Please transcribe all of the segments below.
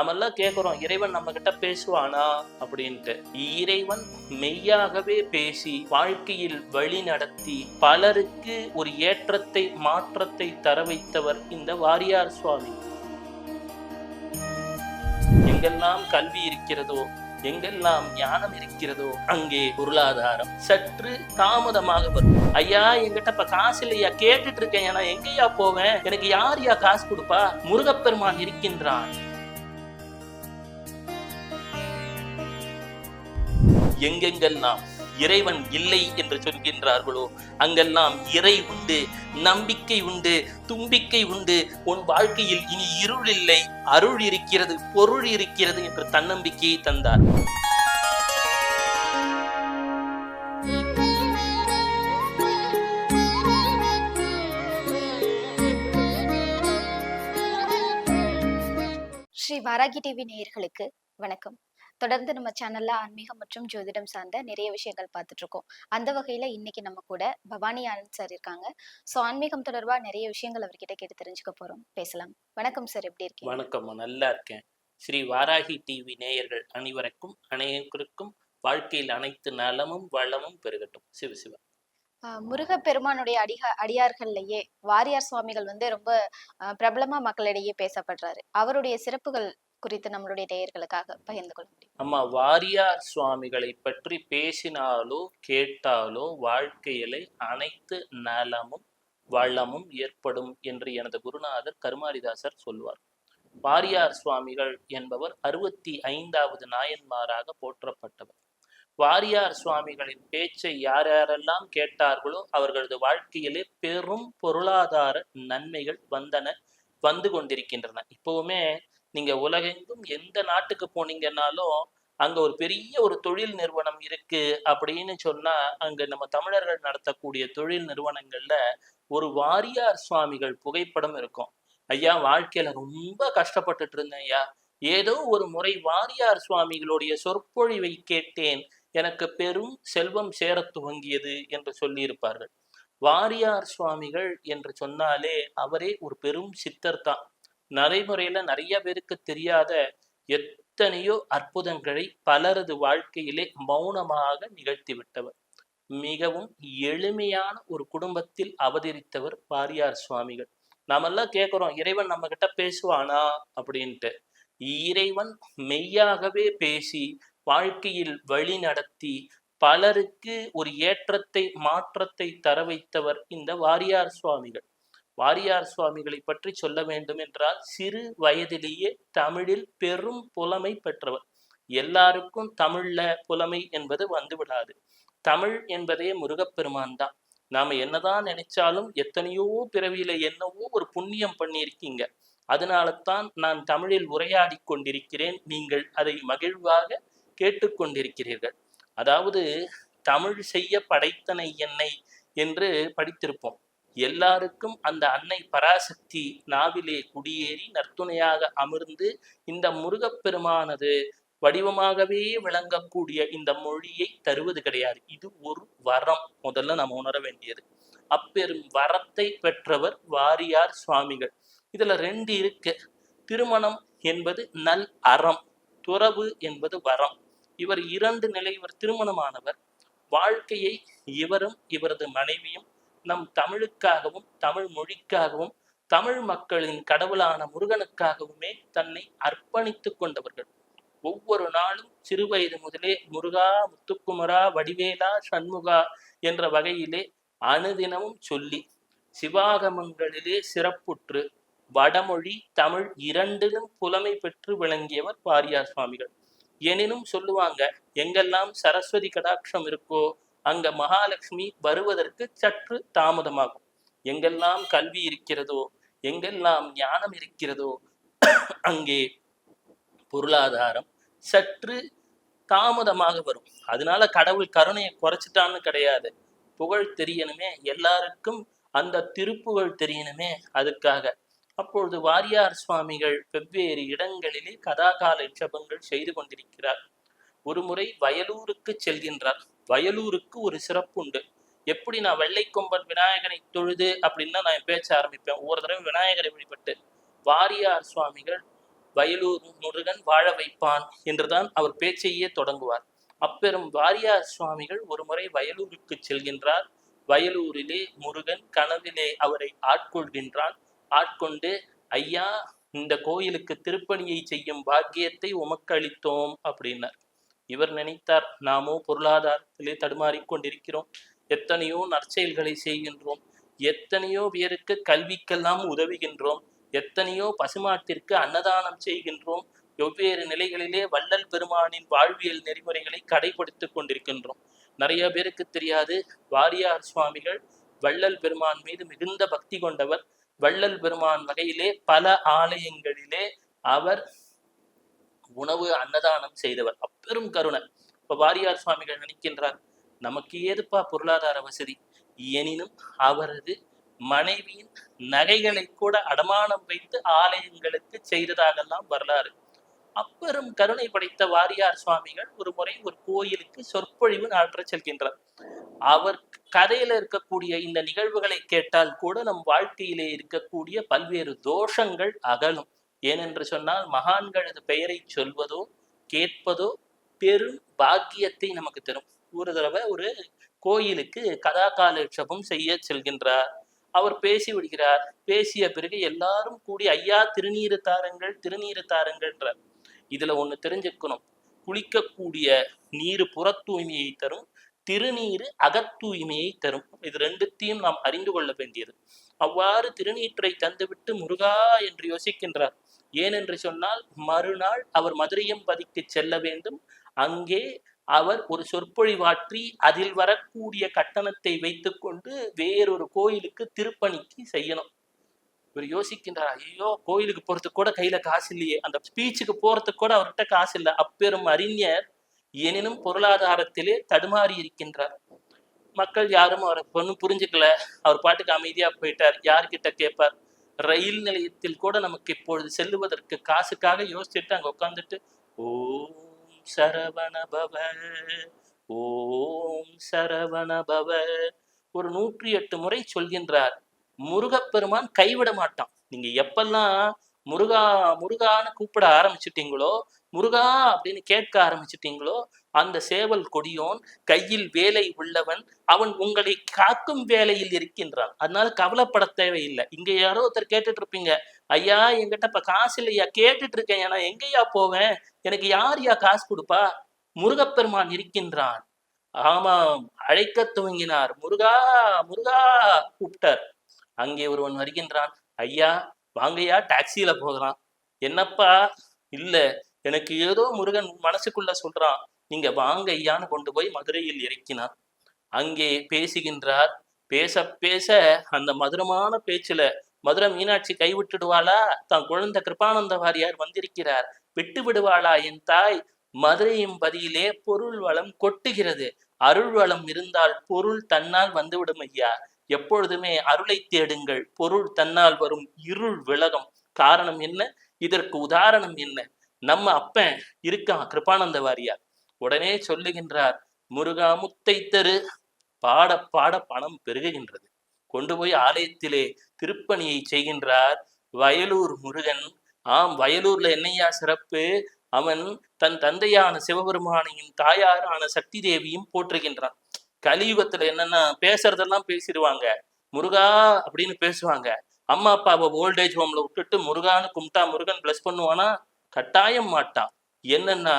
நம்மெல்லாம் கேட்குறோம் இறைவன் நம்ம கிட்ட பேசுவானா? அப்படின்ட்டு. இறைவன் மெய்யாகவே பேசி வாழ்க்கையில் வழி நடத்தி பலருக்கு ஒரு ஏற்றத்தை மாற்றத்தை தர வைத்தவர் இந்த வாரியார் சுவாமி. எங்கெல்லாம் கல்வி இருக்கிறதோ எங்கெல்லாம் ஞானம் இருக்கிறதோ அங்கே பொருளாதாரம் சற்று தாமதமாக வரும் ஐயா என்கிட்ட இப்ப காசு இல்லையா? கேட்டுட்டு இருக்கேன். ஏன்னா எங்கேயா போவேன்? எனக்கு யார் யா காசு கொடுப்பா? முருகப்பெருமான் இருக்கின்றான். எங்கெங்கெல்லாம் இறைவன் இல்லை என்று சொல்கின்றார்களோ அங்கெல்லாம் இறை உண்டு நம்பிக்கை உண்டு தும்பிக்கை உண்டு. உன் வாழ்க்கையில் இனி இருள் இல்லை அருள் இருக்கிறது பொருள் இருக்கிறது என்று தன்னம்பிக்கையை தந்தார். ஸ்ரீ வாராகி டிவி நேயர்களுக்கு வணக்கம். தொடர்ந்து நம்ம சேனல்ல ஆன்மீகம் மற்றும் ஜோதிடம் சார்ந்த நிறைய விஷயங்கள் பார்த்துட்டு இருக்கோம் அந்த வகையில இன்னைக்கு நம்ம கூட பவானி ஆனந்த் சார் இருக்காங்க. ஸோ ஆன்மீகம் தொடர்பா நிறைய விஷயங்கள் அவர்கிட்ட கேட்டு தெரிஞ்சுக்க போறோம். பேசலாம். வணக்கம் சார். எப்படி இருக்கீங்க? வணக்கம் நல்லா இருக்கேன். ஸ்ரீ வாராகி டிவி நேயர்கள் அனைவருக்கும் அனைவருக்கும் வாழ்க்கையில் அனைத்து நலமும் வளமும் பெருகட்டும். சிவ சிவ. ஆஹ் முருகப்பெருமானுடைய அடிக அடியார்கள்லயே வாரியார் சுவாமிகள் வந்து ரொம்ப பிரபலமா மக்களிடையே பேசப்படுறாரு. அவருடைய சிறப்புகள் குறித்து நம்மளுடைய நேயர்களுக்காக பகிர்ந்து கொள்ள முடியும். அம்மா வாரியார் சுவாமிகளை பற்றி பேசினாலோ கேட்டாலோ வாழ்க்கையிலே அனைத்து நலமும் வளமும் ஏற்படும் என்று எனது குருநாதர் கருமாரிதாசர் சொல்வார். வாரியார் சுவாமிகள் என்பவர் அறுபத்தி ஐந்தாவது நாயன்மாராக போற்றப்பட்டவர். வாரியார் சுவாமிகளின் பேச்சை யார் யாரெல்லாம் கேட்டார்களோ அவர்களது வாழ்க்கையிலே பெரும் பொருளாதார நன்மைகள் வந்தன வந்து கொண்டிருக்கின்றன. இப்பவுமே நீங்க உலகெங்கும் எந்த நாட்டுக்கு போனீங்கன்னாலும் அங்க ஒரு பெரிய ஒரு தொழில் நிறுவனம் இருக்கு அப்படின்னு சொன்னா அங்க நம்ம தமிழர்கள் நடத்தக்கூடிய தொழில் நிறுவனங்கள்ல ஒரு வாரியார் சுவாமிகள் புகைப்படம் இருக்கும். ஐயா வாழ்க்கையில ரொம்ப கஷ்டப்பட்டுட்டு இருந்தேன் ஐயா. ஏதோ ஒரு முறை வாரியார் சுவாமிகளுடைய சொற்பொழிவை கேட்டேன். எனக்கு பெரும் செல்வம் சேரத் துவங்கியது என்று சொல்லியிருப்பார்கள். வாரியார் சுவாமிகள் என்று சொன்னாலே அவரே ஒரு பெரும் சித்தர் தான். நடைமுறையில நிறைய பேருக்கு தெரியாத எத்தனையோ அற்புதங்களை பலரது வாழ்க்கையிலே மௌனமாக நிகழ்த்தி விட்டவர். மிகவும் எளிமையான ஒரு குடும்பத்தில் அவதரித்தவர் வாரியார் சுவாமிகள். நாமெல்லாம் கேட்குறோம் இறைவன் நம்ம கிட்ட பேசுவானா? அப்படின்ட்டு. இறைவன் மெய்யாகவே பேசி வாழ்க்கையில் வழி நடத்தி பலருக்கு ஒரு ஏற்றத்தை மாற்றத்தை தர வைத்தவர் இந்த வாரியார் சுவாமிகள். வாரியார் சுவாமிகளை பற்றி சொல்ல வேண்டும் என்றால் சிறு வயதிலேயே தமிழில் பெரும் புலமை பெற்றவர். எல்லாருக்கும் தமிழ்ல புலமை என்பது வந்து விடாது தமிழ் என்பதே முருகப்பெருமான் தான். நாம என்னதான் நினைச்சாலும் எத்தனையோ பிறவியில என்னவோ ஒரு புண்ணியம் பண்ணியிருக்கீங்க. அதனால தான் நான் தமிழில் உரையாடி கொண்டிருக்கிறேன். நீங்கள் அதை மகிழ்வாக கேட்டுக்கொண்டிருக்கிறீர்கள் அதாவது தமிழ் செய்ய படைத்தனை என்னை என்று படித்திருப்போம். எல்லாருக்கும் அந்த அன்னை பராசக்தி நாவிலே குடியேறி நற்துணையாக அமர்ந்து இந்த முருகப்பெருமானது வடிவமாகவே விளங்கக்கூடிய இந்த மொழியை தருவது கிடையாது. இது ஒரு வரம். முதல்ல நம்ம உணர வேண்டியது. அப்பெரும் வரத்தை பெற்றவர் வாரியார் சுவாமிகள். இதுல ரெண்டு இருக்கு. திருமணம் என்பது நல் அறம். துறவு என்பது வரம். இவர் இரண்டு நிலை இவர் திருமணமானவர். வாழ்க்கையை இவரும் இவரது மனைவியும் நம் தமிழுக்காகவும் தமிழ் மொழிக்காகவும் தமிழ் மக்களின் கடவுளான முருகனுக்காகவுமே தன்னை அர்ப்பணித்து கொண்டவர்கள். ஒவ்வொரு நாளும் சிறுவயது முதலே முருகா முத்துக்குமரா வடிவேலா சண்முகா என்ற வகையிலே அனுதினமும் சொல்லி சிவாகமங்களிலே சிறப்புற்று வடமொழி தமிழ் இரண்டிலும் புலமை பெற்று விளங்கியவர் பாரியார் சுவாமிகள். எனினும் சொல்லுவாங்க எங்கெல்லாம் சரஸ்வதி கடாட்சம் இருக்கோ அங்க மகாலட்சுமி வருவதற்கு சற்று தாமதமாகும். எங்கெல்லாம் கல்வி இருக்கிறதோ எங்கெல்லாம் ஞானம் இருக்கிறதோ அங்கே பொருளாதாரம் சற்று தாமதமாக வரும். அதனால கடவுள் கருணையை குறைச்சிட்டான்னு கிடையாது. புகழ் தெரியணுமே எல்லாருக்கும் அந்த திருப்புகழ் தெரியணுமே அதுக்காக. அப்பொழுது வாரியார் சுவாமிகள் வெவ்வேறு இடங்களிலே கதாகால ஜபங்கள் செய்து கொண்டிருக்கிறார். ஒரு முறை வயலூருக்கு செல்கின்றார். வயலூருக்கு ஒரு சிறப்பு உண்டு எப்படி நான் வெள்ளைக்கொம்பன் விநாயகனை தொழுது? அப்படின்னா நான் பேச்ச ஆரம்பிப்பேன். ஒவ்வொரு தடவை விநாயகரை வழிபட்டு வாரியார் சுவாமிகள் வயலூர் முருகன் வாழ வைப்பான் என்றுதான் அவர் பேச்சையே தொடங்குவார். அப்பெரும் வாரியார் சுவாமிகள் ஒரு முறை வயலூருக்கு செல்கின்றார். வயலூரிலே முருகன் கனவிலே அவரை ஆட்கொள்கின்றான். ஆட்கொண்டு ஐயா இந்த கோயிலுக்கு திருப்பணியை செய்யும் பாக்கியத்தை உமக்கு அளித்தோம் அப்படின்னார். இவர் நினைத்தார் நாமோ பொருளாதாரத்திலே தடுமாறி கொண்டிருக்கிறோம். எத்தனையோ நற்செயல்களை செய்கின்றோம். எத்தனையோ பேருக்கு கல்விக்கெல்லாம் உதவுகின்றோம். எத்தனையோ பசுமாட்டிற்கு அன்னதானம் செய்கின்றோம். வெவ்வேறு நிலைகளிலே வள்ளல் பெருமானின் வாழ்வியல் நெறிமுறைகளை கடைபிடித்துக் கொண்டிருக்கின்றோம். நிறைய பேருக்கு தெரியாது வாரியார் சுவாமிகள் வள்ளல் பெருமான் மீது மிகுந்த பக்தி கொண்டவர். வள்ளல் பெருமான் வகையிலே பல ஆலயங்களிலே அவர் உணவு அன்னதானம் செய்தவர். அப்பெரும் கருணை. இப்ப வாரியார் சுவாமிகள் நினைக்கின்றார் நமக்கு ஏதுப்பா பொருளாதார வசதி? எனினும் அவரது மனைவியின் நகைகளை கூட அடமானம் வைத்து ஆலயங்களுக்கு செய்ததாகலாம் வரலாறு. அப்பெரும் கருணை படைத்த வாரியார் சுவாமிகள் ஒரு முறை ஒரு கோயிலுக்கு சொற்பொழிவு நாற்ற செல்கின்றார் அவர் கதையில இருக்கக்கூடிய இந்த நிகழ்வுகளை கேட்டால் கூட நம் வாழ்க்கையிலே இருக்கக்கூடிய பல்வேறு தோஷங்கள் அகலும். ஏனென்று சொன்னால் மகான்களது பெயரை சொல்வதோ கேட்பதோ பெரும் பாக்கியத்தை நமக்கு தரும். ஒரு தடவை ஒரு கோயிலுக்கு கதா காலட்சேபம் செய்ய செல்கின்றார். அவர் பேசி விடுகிறார். பேசிய பிறகு எல்லாரும் கூடி ஐயா திருநீரு தாருங்கள் திருநீரு தாருங்கள்ன்றார். இதுல ஒண்ணு தெரிஞ்சுக்கணும். குளிக்கக்கூடிய நீர் புற தூய்மையை தரும் திருநீரு அகத்தூய்மையை தரும். இது ரெண்டுத்தையும் நாம் அறிந்து கொள்ள வேண்டியது. அவ்வாறு திருநீற்றை தந்துவிட்டு முருகா என்று யோசிக்கின்றார். ஏனென்று சொன்னால் மறுநாள் அவர் மதுரையம்பதிக்கு செல்ல வேண்டும். அங்கே அவர் ஒரு சொற்பொழிவாற்றி அதில் வரக்கூடிய கட்டணத்தை வைத்துக்கொண்டு வேறொரு கோயிலுக்கு திருப்பணிக்கு செய்யணும். இவர் யோசிக்கின்றார் ஐயோ கோயிலுக்கு போறதுக்கு கூட கையில காசு இல்லையே. அந்த ஸ்பீச்சுக்கு போறதுக்கு கூட அவர்கிட்ட காசு இல்லை. அப்பெரும் அறிஞர் எனினும் பொருளாதாரத்திலே தடுமாறி இருக்கின்றார். மக்கள் யாரும் அவரை பொண்ணு புரிஞ்சுக்கல. அவர் பாட்டுக்கு அமைதியா போயிட்டார். யார்கிட்ட கேட்பார்? ரயில் நிலையத்தில் கூட நமக்கு இப்பொழுது செல்லுவதற்கு காசுக்காக யோசிச்சுட்டு அங்க உட்காந்துட்டு ஓம் சரவண பவ ஓம் சரவண பவ ஒரு நூற்றி எட்டு முறை சொல்கின்றார். முருகப்பெருமான் கைவிட மாட்டான். நீங்க எப்பெல்லாம் முருகா முருகான்னு கூப்பிட ஆரம்பிச்சிட்டீங்களோ முருகா அப்படின்னு கேட்க ஆரம்பிச்சிட்டீங்களோ அந்த சேவல் கொடியோன் கையில் வேலை உள்ளவன் அவன் உங்களை காக்கும் வேலையில் இருக்கின்றான். அதனால கவலைப்பட தேவையில்லை. இங்க யாரோ ஒருத்தர் கேட்டுட்டு இருப்பீங்க ஐயா என்கிட்ட இப்ப காசு இல்லையா? கேட்டுட்டு இருக்கேன் நான் எங்கேயா போவேன்? எனக்கு யார் யா காசு கொடுப்பா? முருகப்பெருமான் இருக்கின்றான். ஆமாம் அழைக்க துவங்கினார். முருகா முருகா கூப்பிட்டார். அங்கே ஒருவன் வருகின்றான். ஐயா வாங்கய்யா டாக்ஸியில போகலாம். என்னப்பா? இல்ல எனக்கு ஏதோ முருகன் மனசுக்குள்ள சொல்றான் நீங்க வாங்க ஐயான்னு கொண்டு போய் மதுரையில் இறக்கினார். அங்கே பேசுகின்றார். பேச பேச அந்த மதுரமான பேச்சுல மதுரை மீனாட்சி கைவிட்டுடுவாளா தான் குழந்தை கிருபானந்த வாரியார் வந்திருக்கிறார். விட்டு விடுவாளா என் தாய்? மதுரையும் பதியிலே பொருள் வளம் கொட்டுகிறது. அருள் வளம் இருந்தால் பொருள் தன்னால் வந்துவிடும் ஐயா. எப்பொழுதுமே அருளை தேடுங்கள். பொருள் தன்னால் வரும் இருள் விலகம். காரணம் என்ன? இதற்கு உதாரணம் என்ன? நம்ம அப்பன் இருக்கான் கிருபானந்த வாரியார் உடனே சொல்லுகின்றார் முருகா முத்தை தரு. பாட பாட பணம் பெருகுகின்றது. கொண்டு போய் ஆலயத்திலே திருப்பணியை செய்கின்றார் வயலூர் முருகன். ஆம் வயலூர்ல என்னையா சிறப்பு? அவன் தன் தந்தையான சிவபெருமானையும் தாயாரான சக்தி தேவியும் போற்றுகின்றான். கலியுகத்துல என்னன்னா பேசுறதெல்லாம் பேசிடுவாங்க. முருகா அப்படின்னு பேசுவாங்க. அம்மா அப்பாவை ஓல்டேஜ் ஹோம்ல விட்டுட்டு முருகான்னு கும்பிட்டா முருகன் பிளஸ் பண்ணுவானா? கட்டாயம் மாட்டான் என்னன்னா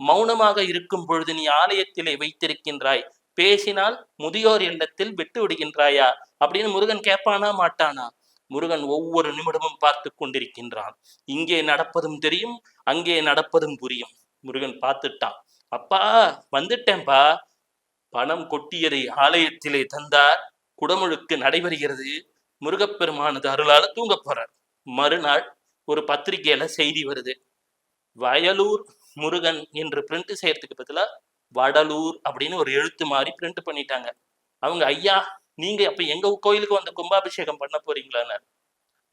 மௌனமாக இருக்கும் பொழுது நீ ஆலயத்திலே வைத்திருக்கின்றாய். பேசினால் முதியோர் இல்லத்தில் விட்டு விடுகின்றாயா? அப்படின்னு முருகன் கேட்பானா மாட்டானா? முருகன் ஒவ்வொரு நிமிடமும் பார்த்து கொண்டிருக்கின்றான். இங்கே நடப்பதும் தெரியும் அங்கே நடப்பதும் புரியும். முருகன் பார்த்துட்டான். அப்பா வந்துட்டேன்பா. பணம் கொட்டியதை ஆலயத்திலே தந்தார். குடமுழுக்கு நடைபெறுகிறது. முருகப்பெருமானது அருளால தூங்க போறார். மறுநாள் ஒரு பத்திரிகையில செய்தி வருது. வயலூர் முருகன் என்று பிரிண்ட் செய்யறதுக்கு பதிலாக வடலூர் அப்படின்னு ஒரு எழுத்து மாதிரி பிரிண்ட் பண்ணிட்டாங்க. அவங்க ஐயா நீங்க அப்ப எங்க கோயிலுக்கு வந்து கும்பாபிஷேகம் பண்ண போறீங்களான்னு?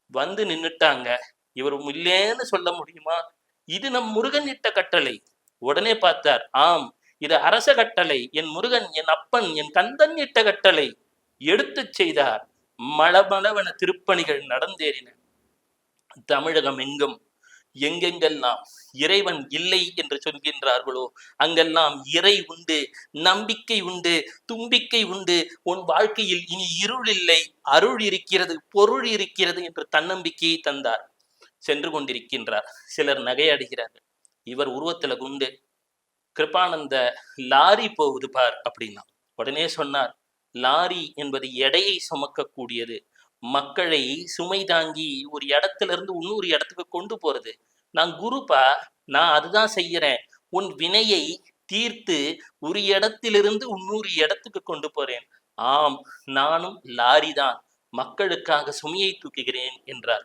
வந்து நின்னுட்டாங்க. இவர் இல்லேன்னு சொல்ல முடியுமா? இது நம் முருகன் இட்ட கட்டளை. உடனே பார்த்தார் ஆம் இது அரச கட்டளை. என் முருகன் என் அப்பன் என் கந்தன் இட்ட கட்டளை. எடுத்து செய்தார். மளமளவன திருப்பணிகள் நடந்தேறின. தமிழகம் எங்கும் எங்கெங்கெல்லாம் இறைவன் இல்லை என்று சொல்கின்றார்களோ அங்கெல்லாம் இறை உண்டு நம்பிக்கை உண்டு தும்பிக்கை உண்டு. உன் வாழ்க்கையில் இனி இருள் இல்லை அருள் இருக்கிறது பொருள் இருக்கிறது என்று தன்னம்பிக்கையை தந்தார். சென்று கொண்டிருக்கின்றார். சிலர் நகையாடுகிறார்கள். இவர் உருவத்துல குண்டு. கிருபானந்த லாரி போகுது பார் அப்படின்னா. உடனே சொன்னார் லாரி என்பது எடையை சுமக்கக்கூடியது. மக்களை சுமை தாங்கி ஒரு இடத்துல இருந்து இன்னொரு இடத்துக்கு கொண்டு போறது. நான் குருப்பா? நான் அதுதான் செய்யறேன். உன் வினையை தீர்த்து ஒரு இடத்திலிருந்து இன்னொரு இடத்துக்கு கொண்டு போறேன். ஆம் நானும் லாரி தான் மக்களுக்காக சுமையை தூக்குகிறேன் என்றார்.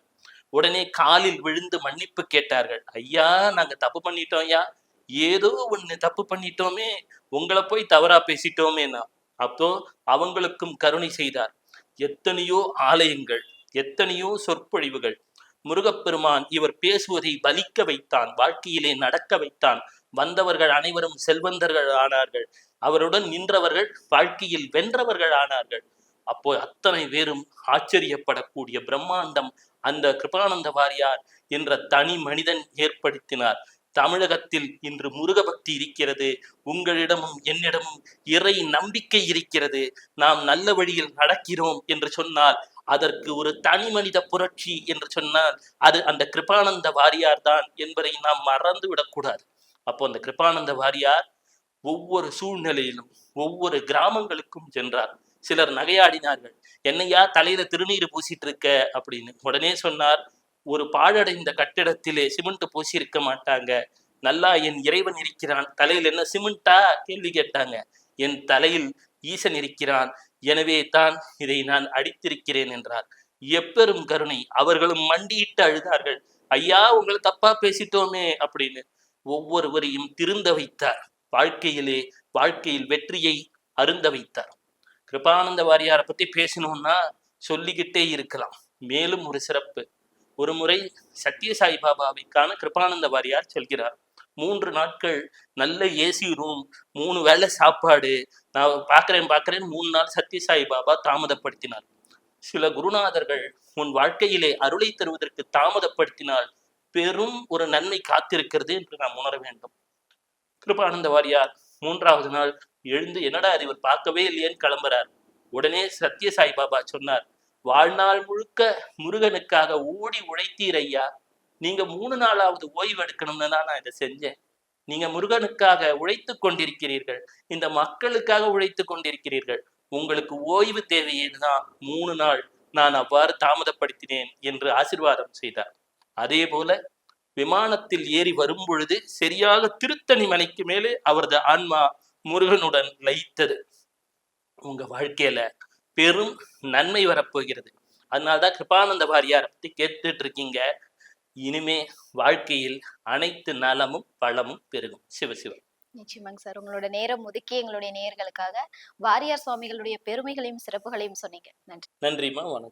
உடனே காலில் விழுந்து மன்னிப்பு கேட்டார்கள். ஐயா நாங்க தப்பு பண்ணிட்டோம் ஐயா. ஏதோ ஒண்ணு தப்பு பண்ணிட்டோமே. உங்களை போய் தவறா பேசிட்டோமேனா அப்போ அவங்களுக்கும் கருணை செய்தார். எத்தனையோ ஆலயங்கள் எத்தனையோ சொற்பொழிவுகள் முருகப்பெருமான் இவர் பேசுவதை பலிக்க வைத்தான் வாழ்க்கையிலே நடக்க வைத்தான். வந்தவர்கள் அனைவரும் செல்வந்தர்கள் ஆனார்கள். அவருடன் நின்றவர்கள் வாழ்க்கையில் வென்றவர்கள் ஆனார்கள். அப்போ அத்தனை பேரும் ஆச்சரியப்படக்கூடிய பிரம்மாண்டம் அந்த கிருபானந்த வாரியார் என்ற தனி மனிதன் ஏற்படுத்தினார். தமிழகத்தில் இன்று முருகபக்தி இருக்கிறது. உங்களிடமும் என்னிடமும் இறை நம்பிக்கை இருக்கிறது. நாம் நல்ல வழியில் நடக்கிறோம் என்று சொன்னால் அதற்கு ஒரு தனி மனித புரட்சி என்று சொன்னால் அது அந்த கிருபானந்த வாரியார் தான் என்பதை நாம் மறந்து விடக்கூடாது. அப்போ அந்த கிருபானந்த வாரியார் ஒவ்வொரு சூழ்நிலையிலும் ஒவ்வொரு கிராமங்களுக்கும் சென்றார். சிலர் நகையாடினார்கள். என்னையா தலையில திருநீர் பூசிட்டு இருக்க? அப்படின்னு உடனே சொன்னார். ஒரு பாழடைந்த கட்டிடத்திலே சிமெண்ட் பூசி இருக்க மாட்டாங்க. நல்லா என் இறைவன் இருக்கிறான். தலையில் என்ன சிமெண்டா? கேள்வி கேட்டாங்க. என் தலையில் ஈசன் இருக்கிறான். எனவே தான் இதை நான் அடித்திருக்கிறேன் என்றார். எப்பெரும் கருணை. அவர்களும் மண்டியிட்டு அழுதார்கள். ஐயா உங்களை தப்பா பேசிட்டோமே அப்படின்னு ஒவ்வொருவரையும் திருந்த வைத்தார். வாழ்க்கையிலே வாழ்க்கையில் வெற்றியை அருந்த வைத்தார். கிருபானந்த வாரியாரை பத்தி பேசணும்னா சொல்லிக்கிட்டே இருக்கலாம். மேலும் ஒரு சிறப்பு. ஒரு முறை சத்யசாய் பாபாவிற்கான கிருபானந்த வாரியார் செல்கிறார் மூன்று நாட்கள் நல்ல ஏசி ரூம் மூணு வேளை சாப்பாடு. நான் பார்க்குறேன் பார்க்குறேன். மூணு நாள் சத்யசாய் பாபா தாமதப்படுத்தினார். சில குருநாதர்கள் உன் வாழ்க்கையிலே அருளை தருவதற்கு தாமதப்படுத்தினால் பெரும் ஒரு நன்மை காத்திருக்கிறது என்று நாம் உணர வேண்டும். கிருபானந்த வாரியார் மூன்றாவது நாள் எழுந்து என்னடா இது இவர் பார்க்கவே இல்லையேன்னு கிளம்புறார். உடனே சத்யசாய் பாபா சொன்னார் வாழ்நாள் முழுக்க முருகனுக்காக ஓடி உழைத்தீர் ஐயா நீங்க மூணு நாளாவது ஓய்வு எடுக்கணும்னு தான் நான் இதை செஞ்சேன். நீங்க முருகனுக்காக உழைத்து கொண்டிருக்கிறீர்கள். இந்த மக்களுக்காக உழைத்து கொண்டிருக்கிறீர்கள். உங்களுக்கு ஓய்வு தேவையேதான் மூணு நாள் நான் அவ்வாறு தாமதப்படுத்தினேன் என்று ஆசிர்வாதம் செய்தார். அதே போல விமானத்தில் ஏறி வரும் பொழுது சரியாக திருத்தணி மலைக்கு மேலே அவரது ஆன்மா முருகனுடன் லயித்தது. உங்க வாழ்க்கையில பெரும் நன்மை வரப்போகிறது. அதனால்தான் கிருபானந்த வாரியாரை பத்தி கேட்டுட்டு இருக்கீங்க இனிமே வாழ்க்கையில் அனைத்து நலமும் வளமும் பெருகும். சிவசிவம் நிச்சயமாங்க சார். உங்களோட நேரம் ஒதுக்கி எங்களுடைய நேயர்களுக்காக வாரியார் சுவாமிகளுடைய பெருமைகளையும் சிறப்புகளையும் சொன்னீங்க. நன்றி. நன்றிம்மா. வணக்கம்.